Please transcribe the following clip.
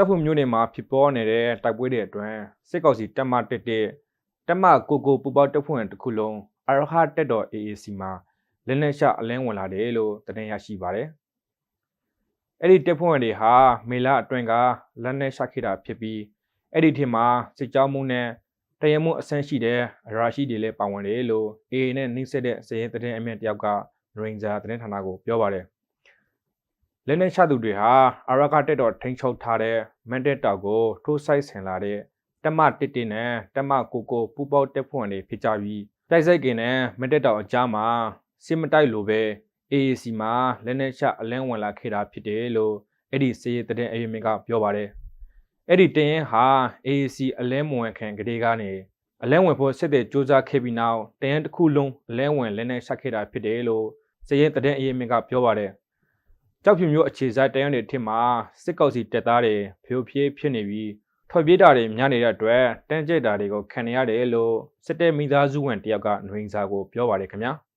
တပ်ဖွဲ့မျိုးတွေမှာဖြစ်ပေါ်နေတဲ့တိုက်ပွဲတွေအတွင်းစစ်ကောင်စီတပ်မတက်တဲ့တပ်မကိုကိုပူပေါတပ်ဖွဲ့တစ်ခုလုံးအရဟတက်တော် AAC မှာလက်နက်ရှအလင်းဝင်လာတယ်လို့သတင်းရရှိပါတယ်။အဲ့ဒီတပ်ဖွဲ့တွေဟာမေလအတွင်းကလက်နက်ရှခိတာဖြစ်ပြီးအဲ့ဒီထင်မှာစစ်ကြောမှုနဲ့တရမှုအဆန်းရှိတဲ့အရာရှိတွေလည်းပါဝင်တယ်လို့ AA နဲ့နှိစက်တဲ့စည်ရင်သတင်းအမြင့်တယောက်က Ranger သတင်းဌာနကိုပြောပါတယ်။ လက်နက်ချသူတွေဟာအရကတက်တော်ထိန်းချုပ်ထားတဲ့မန်တက်တောက်ကိုထိုးဆိုင်ဆင်လာတဲ့တက်မတစ်တစ်နဲ့တက်မကိုကိုပူပေါတက်ဖွင့်တွေဖြစ်ကြပြီးတိုက်ဆိုင်ကင်နဲ့မန်တက်တောက်အကြားမှာစစ်မတိုက်လိုပဲ AAC မှာလက်နက်ချအလင်းဝင်လာခဲ့တာဖြစ်တယ်လို့အဲ့ဒီစည်ရင်သတင်းအမြင့်ကပြောပါတယ်။အဲ့ဒီတင်ရင်ဟာ AAC အလင်းမဝင်ခံကလေးကနေအလဲဝင်ဖို့စစ်တဲ့စူးစမ်းခဲ့ပြီးနောက်တရင်တစ်ခုလုံးအလဲဝင်လဲနဲ့ဆက်ခဲ့တာဖြစ်တယ်လို့စည်ရင်တတဲ့အရေးမင်းကပြောပါတယ်။ ကြောက်ဖြူမျိုးအခြေဆိုင်တရင်တွေထစ်မှာစစ်ကောက်စီတက်သားတွေဖြိုဖြေးဖြစ်နေပြီးထွက်ပြေးတာတွေများနေတဲ့အတွက်တန်းကျက်တာတွေကိုခံနေရတယ်လို့စစ်တဲ့မိသားစုဝင်တယောက်ကနှွေးစာကိုပြောပါတယ်ခင်ဗျာ။